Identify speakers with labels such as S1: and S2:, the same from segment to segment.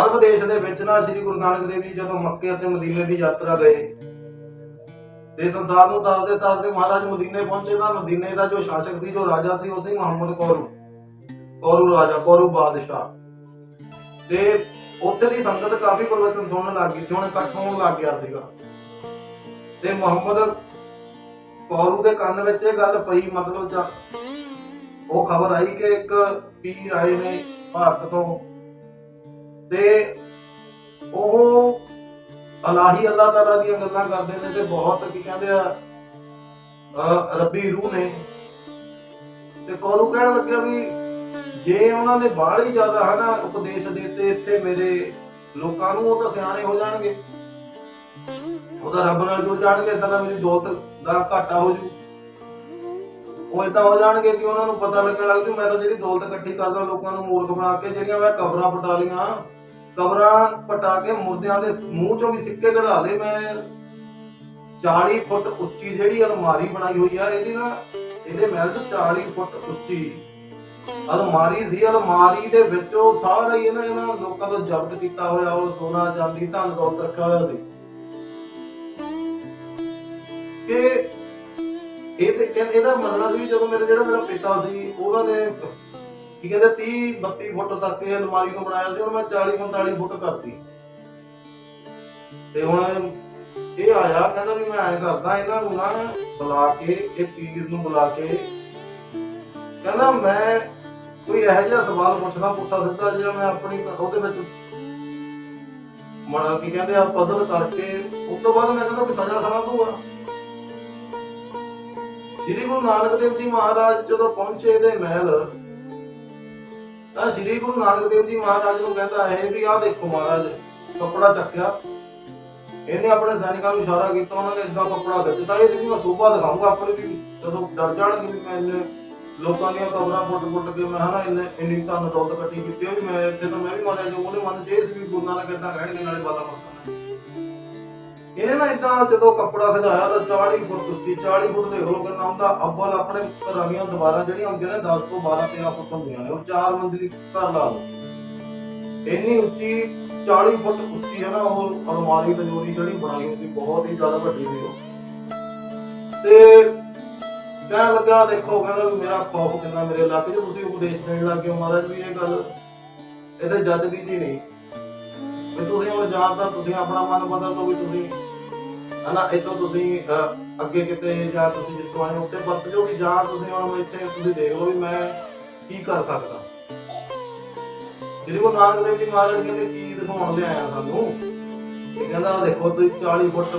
S1: ਅਰਬ ਦੇਸ਼ ਦੇ ਵਿੱਚ ਨਾ ਸ੍ਰੀ ਗੁਰੂ ਨਾਨਕ ਦੇਵ ਜੀ ਜਦੋਂ ਮੱਕੇ ਅਤੇ ਮਦੀਨੇ ਦੀ ਯਾਤਰਾ ਗਏ ਤੇ ਸੰਸਾਰ ਨੂੰ ਤਰਦੇ ਤਰਦੇ ਮਹਾਰਾਜ ਮਦੀਨੇ ਪਹੁੰਚੇ ਤਾਂ ਮਦੀਨੇ ਦਾ ਜੋ ਸ਼ਾਸਕ ਸੀ, ਜੋ ਰਾਜਾ ਸੀ, ਉਹ ਸੀ ਮੁਹੰਮਦ ਕੌਰੂ ਕੌਰੂ ਰਾਜਾ, ਕੌਰੂ ਬਾਦਸ਼ਾਹ। ਤੇ ਉੱਥੇ ਦੀ ਸੰਗਤ ਕਾਫੀ ਪ੍ਰਵਚਨ ਸੁਣਨ ਲੱਗ ਗਈ ਸੀ, ਹੁਣ ਇਕੱਠ ਹੋਣ ਲੱਗ ਗਿਆ ਸੀਗਾ। ਤੇ ਮੁਹੰਮਦ ਕੌਰੂ ਦੇ ਕੰਨ ਵਿੱਚ ਇਹ ਗੱਲ ਪਈ, ਮਤਲਬ ਉਹ ਖਬਰ ਆਈ ਕਿ ਇੱਕ ਪੀਰ ਆਏ ਨੇ ਭਾਰਤ ਤੋਂ ਤੇ ਉਹ ਅਲਾਹੀ ਅੱਲਾਹ ਤਾਲਾ ਦੀਆਂ ਗੱਲਾਂ ਕਰਦੇ ਨੇ ਤੇ ਬਹੁਤ ਕੀ ਕਹਿੰਦੇ ਆ ਰੱਬੀ ਰੂਹ ਨੇ। ਤੇ ਕੌਰੂ ਕਹਿਣ ਲੱਗਿਆ ਵੀ ਜੇ ਉਹਨਾਂ ਨੇ ਬਾਹਲੀ ਜ਼ਿਆਦਾ ਹਨਾ ਉਪਦੇਸ਼ ਦਿੱਤੇ ਇੱਥੇ ਮੇਰੇ ਲੋਕਾਂ ਨੂੰ ਉਹ ਤਾਂ ਸਿਆਣੇ ਹੋ ਜਾਣਗੇ। ਉਹਦਾ ਰੱਬ ਨਾਲ ਜੁੜ ਜਾਣਗੇ ਇਦਾਂ ਦਾ ਮੇਰੀ ਦੌਲਤ ਦਾ ਘਾਟਾ ਹੋ ਜੂ। ਉਹ ਇਦਾਂ ਹੋ ਜਾਣਗੇ ਕਿ ਉਹਨਾਂ ਨੂੰ ਪਤਾ ਲੱਗਣ ਲੱਗ ਜੂ, ਮੈਂ ਤਾਂ ਜਿਹੜੀ ਦੌਲਤ ਇਕੱਠੀ ਕਰਦਾ, ਲੋਕਾਂ ਨੂੰ ਮੂਰਖ ਬਣਾ ਕੇ ਜਿਹੜੀਆਂ ਮੈਂ ਕਬਰਾਂ ਪਟਾ ਲੀਆਂ ਕਬਰਾਂ ਪਟਾ ਕੇ ਮੁਰਦਿਆਂ ਦੇ ਮੂੰਹ ਚੋਂ ਵੀ ਸਿੱਕੇ ਕਢਾ ਲਏ। ਮੈਂ 40 ਫੁੱਟ ਉੱਚੀ ਜਿਹੜੀ ਅਲਮਾਰੀ ਬਣਾਈ ਹੋਈ ਆ, ਇਹਦੀ ਨਾ ਇਹਦੇ ਮਹਿਲ 'ਚ 40 ਫੁੱਟ ਉੱਚੀ ਅਲਮਾਰੀ ਸੀ। ਅਲਮਾਰੀ ਦੇ ਵਿੱਚੋਂ ਸਾਰਾ ਹੀ ਇਹਨਾਂ ਇਹਨਾਂ ਲੋਕਾਂ ਤੋਂ ਜ਼ਬਤ ਕੀਤਾ ਹੋਇਆ, ਉਹ ਸੋਨਾ, ਚਾਂਦੀ, ਧਨ, ਦੌਲਤ ਰੱਖਿਆ ਹੋਇਆ ਸੀ। ਕਿ ਇਹਦੇ ਇਹਦਾ ਮੰਨਣਾ ਸੀ ਜਦੋਂ ਮੇਰੇ ਜਿਹੜਾ ਮੇਰਾ ਪਿਤਾ ਸੀ, ਉਹਨਾਂ ਨੇ ਕੀ ਕਹਿੰਦੇ 30 32 ਫੁੱਟ ਤੱਕ ਇਹ ਅਲਮਾਰੀ ਨੂੰ ਬਣਾਇਆ ਸੀ, ਹੁਣ ਮੈਂ 40 45 ਫੁੱਟ ਕਰਤੀ। ਤੇ ਹੁਣ ਇਹ ਆਇਆ, ਕਹਿੰਦਾ ਵੀ ਮੈਂ ਐਂ ਕਰਦਾ, ਇਹਨਾਂ ਨੂੰ ਨਾ ਬੁਲਾ ਕੇ, ਇਹ ਪੀਰ ਨੂੰ ਬੁਲਾ ਕੇ, ਕਹਿੰਦਾ ਮੈਂ ਕੋਈ ਇਹੋ ਜਿਹਾ ਸਵਾਲ ਪੁੱਛਦਾ, ਪੁੱਠਾ ਸਿੱਧਾ ਜਿਹਾ, ਮੈਂ ਆਪਣੀ ਉਹਦੇ ਵਿੱਚ ਮਨ ਕੀ ਕਹਿੰਦੇ ਆ ਪਜ਼ਲ ਕਰਕੇ, ਉਸ ਤੋਂ ਬਾਅਦ ਮੈਂ ਕਹਿੰਦਾ ਕੋਈ ਸਜ਼ਾ ਸਜ਼ਾ ਦੂੰਗਾ ਸ੍ਰੀ ਗੁਰੂ ਨਾਨਕ ਦੇਵ ਜੀ ਮਹਾਰਾਜ ਜਦੋਂ ਪਹੁੰਚੇ ਇਹਦੇ ਮਹਿਲ ਤਾਂ ਸ੍ਰੀ ਗੁਰੂ ਨਾਨਕ ਦੇਵ ਜੀ ਮਹਾਰਾਜ ਨੂੰ ਕਹਿੰਦਾ ਹੈ ਵੀ ਆਹ ਦੇਖੋ ਮਹਾਰਾਜ, ਕੱਪੜਾ ਚੱਕਿਆ। ਇਹਨੇ ਆਪਣੇ ਸੈਨਿਕਾਂ ਨੂੰ ਇਸ਼ਾਰਾ ਕੀਤਾ, ਉਹਨਾਂ ਨੇ ਇਦਾਂ ਕੱਪੜਾ ਦਿੱਤਾ। ਇਹ ਸੀ ਮੈਂ ਸੋਭਾ ਦਿਖਾਊਂਗਾ ਆਪਣੀ ਵੀ, ਜਦੋਂ ਡਰ ਜਾਣਗੇ ਵੀ ਮੈਂ ਇੰਨੇ ਲੋਕਾਂ ਦੀਆਂ ਕਬਰਾਂ ਫੁੱਟ ਫੁੱਟ ਕੇ ਮੈਂ ਹਨਾ ਇੰਨੇ, ਇੰਨੀ ਧਨ ਦੌਲਤ ਇਕੱਠੀ ਕੀਤੀ ਹੋਈ, ਮੈਂ ਇੱਥੇ ਤਾਂ ਮੈਂ ਵੀ ਮਾਰਿਆ, ਜੋ ਉਹਨੇ ਮਨ ਚ ਇਹ ਸੀ ਵੀ ਗੁਰੂ ਨਾਨਕ ਇਦਾਂ ਕਹਿਣਗੇ ਨਾਲੇ ਬਾਲਾ ਮਸਤਾਨਾ ਇਹਨੇ ਨਾ ਇਦਾਂ ਜਦੋਂ ਕੱਪੜਾ ਸਜਾਇਆ ਤਾਂ 40 ਫੁੱਟ ਉੱਚੀ 40 ਫੁੱਟ ਦੇਖ ਲਓ ਕਿੰਨਾ ਹੁੰਦਾ? ਅੱਬਲ ਆਪਣੇ ਘਰਾਂ ਦੀਆਂ ਜਿਹੜੀਆਂ ਹੁੰਦੀਆਂ ਨੇ 10 ਤੋਂ 12 13 ਫੁੱਟ ਹੁੰਦੀਆਂ ਨੇ, ਉਹ ਚਾਰ ਮੰਜ਼ਲੀ ਘਰ ਲਾ ਲਓ। ਇੰਨੀ ਉੱਚੀ 40 ਫੁੱਟ ਉੱਚੀ ਹੈ ਨਾ, ਉਹ ਅਲਮਾਰੀ ਤਜੋਰੀ ਜਿਹੜੀ ਬਣਾਈ ਹੋਈ ਸੀ, ਬਹੁਤ ਹੀ ਜ਼ਿਆਦਾ ਵੱਡੀ ਸੀ ਉਹ। ਤੇ ਕਹਿਣ ਲੱਗਾ, ਦੇਖੋ, ਕਹਿੰਦਾ ਵੀ ਮੇਰਾ ਖੌਫ ਕਿੰਨਾ ਮੇਰੇ ਇਲਾਕੇ 'ਚ। ਤੁਸੀਂ ਉਪਦੇਸ਼ ਦੇਣ ਲੱਗੇ ਹੋ ਮਹਾਰਾਜ ਵੀ ਇਹ ਗੱਲ ਇਹਦੇ ਜੱਜਦੀ ਜੀ ਨਹੀਂ। ਵੀ ਤੁਸੀਂ ਹੁਣ ਜਾਂ ਤੁਸੀਂ ਆਪਣਾ ਮਨ ਬਦਲ ਲਓ ਵੀ ਤੁਸੀਂ ਹਨਾ, ਇੱਥੋਂ ਤੁਸੀਂ ਅੱਗੇ ਕਿਤੇ ਜਾਂ ਤੁਸੀਂ ਜਿੱਥੋਂ ਆਏ ਉੱਤੇ ਵਰਤ ਜਾਓ ਵੀ ਜਾਂ ਤੁਸੀਂ ਹੁਣ ਇੱਥੇ ਤੁਸੀਂ ਦੇਖ ਲਓ ਵੀ ਮੈਂ ਕੀ ਕਰ ਸਕਦਾ। ਸ੍ਰੀ ਗੁਰੂ ਨਾਨਕ ਦੇਵ ਜੀ ਮਹਾਰਾਜ ਕਹਿੰਦੇ, ਕੀ ਦਿਖਾਉਣ ਲਿਆਇਆ ਸਾਨੂੰ? ਇਹ ਕਹਿੰਦਾ ਦੇਖੋ, ਤੁਸੀਂ 40 ਫੁੱਟ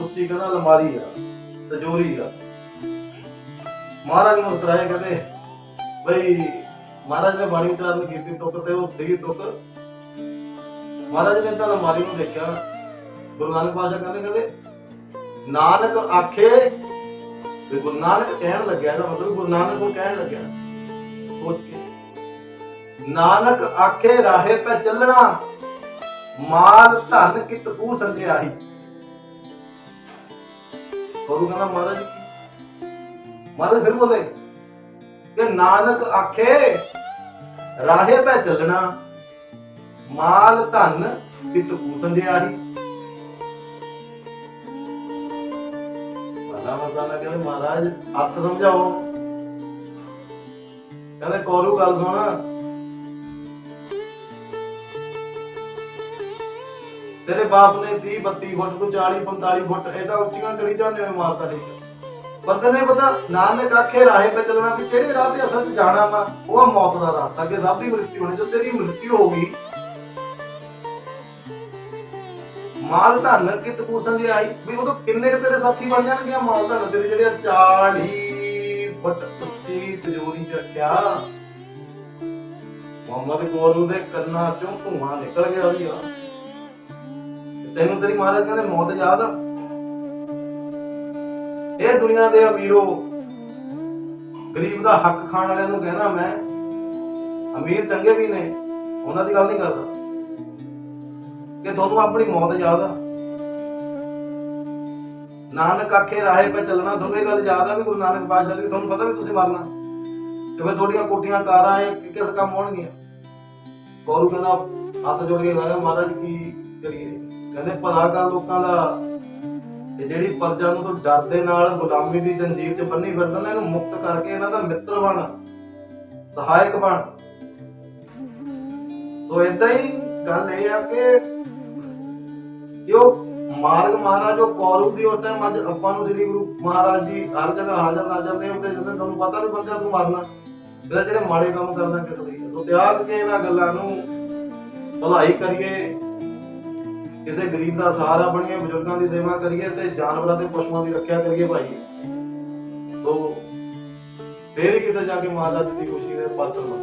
S1: ਉੱਚੀ ਕਹਿੰਦਾ ਅਲਮਾਰੀ ਆ, ਤਜੋਰੀ ਆ। ਮਹਾਰਾਜ ਨੂੰ ਉਤਰਾਇਆ ਕਹਿੰਦੇ, ਬਈ, ਮਹਾਰਾਜ ਨੇ ਬਾਣੀ ਉਚਾਰਨ ਕੀਤੀ, ਤੁਕ ਤੇ ਉਹ ਸਹੀ ਤੁਕ। ਮਹਾਰਾਜ ਨੇ ਤਾਂ ਅਲਮਾਰੀ ਨੂੰ ਦੇਖਿਆ ਗੁਰੂ ਨਾਨਕ ਪਾਸ਼ਾ ਕਹਿੰਦੇ ਕਹਿੰਦੇ ਨਾਨਕ ਆਖੇ ਤੇ ਗੁਰੂ ਨਾਨਕ ਕਹਿਣ ਲੱਗਿਆ ਇਹਦਾ ਮਤਲਬ ਗੁਰੂ ਨਾਨਕ ਨੂੰ ਕਹਿਣ ਲੱਗਿਆ। ਸੋਚ ਕੇ। ਨਾਨਕ ਆਖੇ ਰਾਹੇ ਪੈ ਚੱਲਣਾ, ਮਾਲ ਧਨ ਕਿਤ ਕੂ ਸੰਜਿਆਹੀ ਗੁਰੂ ਕਹਿੰਦਾ ਮਹਾਰਾਜ ਮਹਾਰਾਜ ਫਿਰ ਬੋਲੇ ਕਿ ਨਾਨਕ ਆਖੇ ਰਾਹੇ ਪੈ ਚੱਲਣਾ, ਮਾਲ ਧਨ ਕਿਤ ਕੂ ਸੰਜਿਆਹੀ ਕਹਿੰਦੇ ਮਹਾਰਾਜ ਅਰਥ ਸਮਝਾਓ। ਕਹਿੰਦੇ ਕੋਰੂ ਗੱਲ ਸੁਣ। ਤੇਰੇ ਬਾਪ ਨੇ 30 32 ਫੁੱਟ, ਤੋਂ 40 45 ਫੁੱਟ ਇਹਦਾ ਉੱਚੀਆਂ ਕਰੀ ਜਾਂਦੇ ਨੇ ਮਾਰਤਾ ਨਹੀਂ ਪਰ ਤੈਨੂੰ ਪਤਾ, ਨਾਨਕ ਆਖੇ, ਰਾਹੇ ਤੇ ਚੱਲਣਾ, ਵੀ ਜਿਹੜੇ ਰਾਹ ਤੇ ਅਸਲ 'ਚ ਜਾਣਾ ਵਾ, ਉਹ ਆ ਮੌਤ ਦਾ ਰਸਤਾ ਕਿ ਸਭ ਦੀ ਮ੍ਰਿਤਿੂ ਹੋਣੀ, ਜੇ ਤੇਰੀ ਮ੍ਰਿਤਿੂ ਹੋ ਗਈ ਮਾਲ ਧਨ ਕਿਤ ਕੂ ਸੰਜਿਆਈ ਵੀ ਉਦੋਂ ਕਿੰਨੇ ਕੁ ਤੇਰੇ ਸਾਥੀ ਬਣ ਜਾਣਗੇ? ਮਾਲ ਧਨ ਤੇਰੇ ਜਿਹੜੇ 40 ਫੁੱਟ ਉੱਚੀ ਤਜੋਰੀ ਚ ਰੱਖਿਆ। ਮੁਹੰਮਦ ਕੋਰੂ ਦੇ ਕੰਨਾਂ ਚੋਂ ਧੂਆਂ ਨਿਕਲ ਗਿਆ ਉਹਦੀ ਤੈਨੂੰ ਤੇਰੀ ਮਹਾਰਾਜ ਕਹਿੰਦੇ ਮੌਤ ਯਾਦ ਆ। ਇਹ ਦੁਨੀਆ ਦੇ ਅਮੀਰੋ ਗਰੀਬ ਦਾ ਹੱਕ ਖਾਣ ਵਾਲਿਆਂ ਨੂੰ ਕਹਿਣਾ ਮੈਂ। ਅਮੀਰ ਚੰਗੇ ਵੀ ਨੇ, ਉਹਨਾਂ ਦੀ ਗੱਲ ਨਹੀਂ ਕਰਦਾ। ਕਿ ਤੁਹਾਨੂੰ ਆਪਣੀ ਮੌਤ ਯਾਦ ਆ। ਨਾਨਕ ਆਖੇ, ਰਾਹੇ 'ਤੇ ਚੱਲਣਾ ਤੁਹਾਨੂੰ ਇਹ ਗੱਲ ਯਾਦ ਆ ਵੀ ਗੁਰੂ ਨਾਨਕ ਪਾਤਸ਼ਾਹ ਦੀ ਤੁਹਾਨੂੰ ਪਤਾ ਵੀ ਤੁਸੀਂ ਮਰਨਾ। ਤੇ ਫਿਰ ਤੁਹਾਡੀਆਂ ਕੋਟੀਆਂ ਕਾਰਾਂ, ਇਹ ਕਿਸ ਕੰਮ ਆਉਣਗੀਆਂ ਗੌਰੂ ਕਹਿੰਦਾ, ਹੱਥ ਜੋੜ ਕੇ ਕਹਾਂਗਾ ਮਹਾਰਾਜ ਕੀ ਕਰੀਏ? ਕਹਿੰਦੇ, ਭਲਾ ਕਰ ਲੋਕਾਂ ਦਾ। ਤੇ ਜਿਹੜੀ ਪਰਜਾ ਨੂੰ ਤੋਂ ਡਰ ਦੇ ਨਾਲ ਗੁਲਾਮੀ ਦੀ ਜੰਜੀਰ 'ਚ ਬੰਨੀ ਫਿਰਦਾ ਨਾ, ਇਹਨੂੰ ਮੁਕਤ ਕਰਕੇ ਇਹਨਾਂ ਦਾ ਮਿੱਤਰ ਬਣ, ਸਹਾਇਕ ਬਣ। ਸੋ ਇਦਾਂ ਹੀ ਗੱਲ ਇਹ ਆ ਕਿ ਜੋ ਮਾਰਗ ਮਹਾਰਾਜ ਜੋ ਕੌਰਵ ਸੀ ਉਸ ਟਾਈਮ ਅੱਜ ਆਪਾਂ ਨੂੰ ਸ੍ਰੀ ਗੁਰੂ ਮਹਾਰਾਜ ਜੀ ਹਰ ਜਗ੍ਹਾ ਹਾਜ਼ਰ ਨਾਜ਼ਰ ਨੇ ਹੁੰਦੇ ਜਦੋਂ ਤੁਹਾਨੂੰ ਪਤਾ ਵੀ ਬੰਦਿਆ ਤੂੰ ਮਰਨਾ ਇਹਦਾ ਜਿਹੜੇ ਮਾੜੇ ਕੰਮ ਕਰਨਾ ਕਿਸ ਲਈ? ਸੋ ਤਿਆਗ ਕੇ ਇਹਨਾਂ ਗੱਲਾਂ ਨੂੰ ਭਲਾਈ ਕਰੀਏ, ਕਿਸੇ ਗਰੀਬ ਦਾ ਸਹਾਰਾ ਬਣੀਏ, ਬਜ਼ੁਰਗਾਂ ਦੀ ਸੇਵਾ ਕਰੀਏ ਤੇ ਜਾਨਵਰਾਂ ਤੇ ਪਸ਼ੂਆਂ ਦੀ ਰੱਖਿਆ ਕਰੀਏ ਭਾਈ। ਸੋ ਫੇਰ ਕਿਤੇ ਜਾ ਕੇ ਮਹਾਰਾਜ ਦੀ ਖੁਸ਼ੀ ਦੇ ਪਾਤਰ ਬਣ